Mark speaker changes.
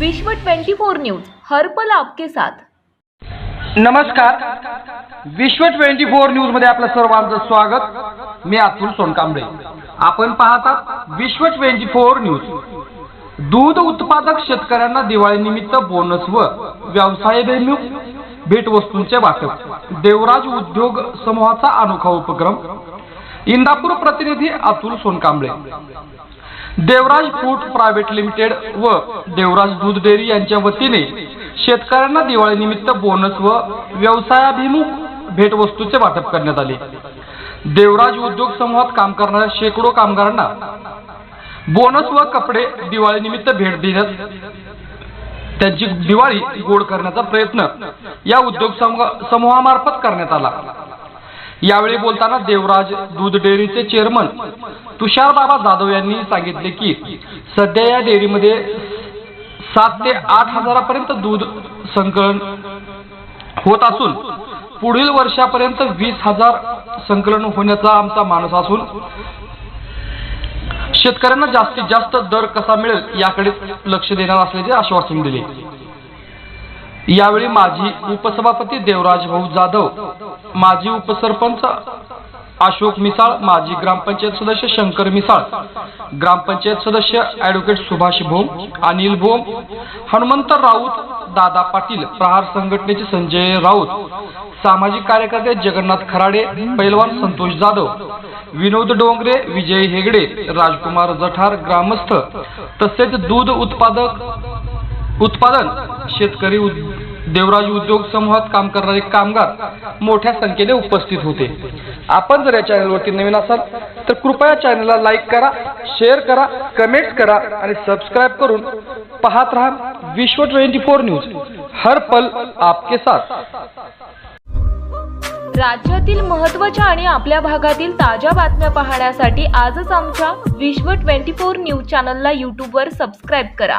Speaker 1: विश्व 24 न्यूज हर पल आपके साथ.
Speaker 2: नमस्कार. विश्व ट्वेंटी फोर न्यूजमध्ये आपलं सर्वांचं स्वागत. मी अतुल सोनकांबळे. आपण पाहतात विश्व ट्वेंटी फोर न्यूज. दूध उत्पादक शेतकऱ्यांना दिवाळीनिमित्त बोनस व व्यवसायाभिमुख भेटवस्तूंचे वाटप. देवराज उद्योग समूहाचा अनोखा उपक्रम. इंदापूर प्रतिनिधी Atul Sonkamble. Devraj food private limited व देवराज दूध डेअरी यांच्या वतीने शेतकऱ्यांना दिवाळीनिमित्त बोनस व व्यवसायाभिमुख भेटवस्तूचे वाटप करण्यात आले. देवराज उद्योग समूहात काम करणाऱ्या शेकडो कामगारांना बोनस व कपडे दिवाळीनिमित्त भेट देण्यात त्यांची दिवाळी गोड करण्याचा प्रयत्न या उद्योग समूह- समूहामार्फत करण्यात आला. यावेळी बोलताना देवराज दूध डेअरीचे चेअरमन तुषार बाबा जाधव यांनी सांगितले की सध्या या डेअरीमध्ये सात ते आठ हजारापर्यंत दूध संकलन होत असून पुढील वर्षापर्यंत वीस हजार संकलन होण्याचा आमचा मानस असून शेतकऱ्यांना जास्तीत जास्त दर कसा मिळेल याकडे लक्ष देणार असल्याचे आश्वासन दिले. यावेळी माजी उपसभापती देवराज भाऊ जाधव माजी उपसरपंच अशोक मिसाळ माजी ग्रामपंचायत सदस्य शंकर मिसाळ ग्रामपंचायत सदस्य ऍडव्होकेट सुभाष भोम अनिल भोम हनुमंत राऊत दादा पाटील प्रहार संघटनेचे संजय राऊत सामाजिक कार्यकर्ते जगन्नाथ खराडे पैलवान संतोष जाधव विनोद डोंगरे विजय हेगडे राजकुमार जठार ग्रामस्थ तसेच दूध उत्पादक उत्पादन. शेतकरी उद- देवराज उद्योग समूहात काम करणारे कामगार मोठ्या संख्येने उपस्थित होते. आपण जर या चॅनलवरती नवीन असाल तर कृपया चॅनलला लाईक करा शेअर करा कमेंट करा आणि सबस्क्राईब करून पाहत राहा विश्व ट्वेंटी फोर न्यूज. हर पल आपके साथ.
Speaker 1: राज्यातील महत्त्वाच्या आणि आपल्या भागातील ताज्या बातम्या पाहण्यासाठी आजच आमच्या विश्व 24 न्यूज चॅनलला यूट्यूबवर सबस्क्राईब करा.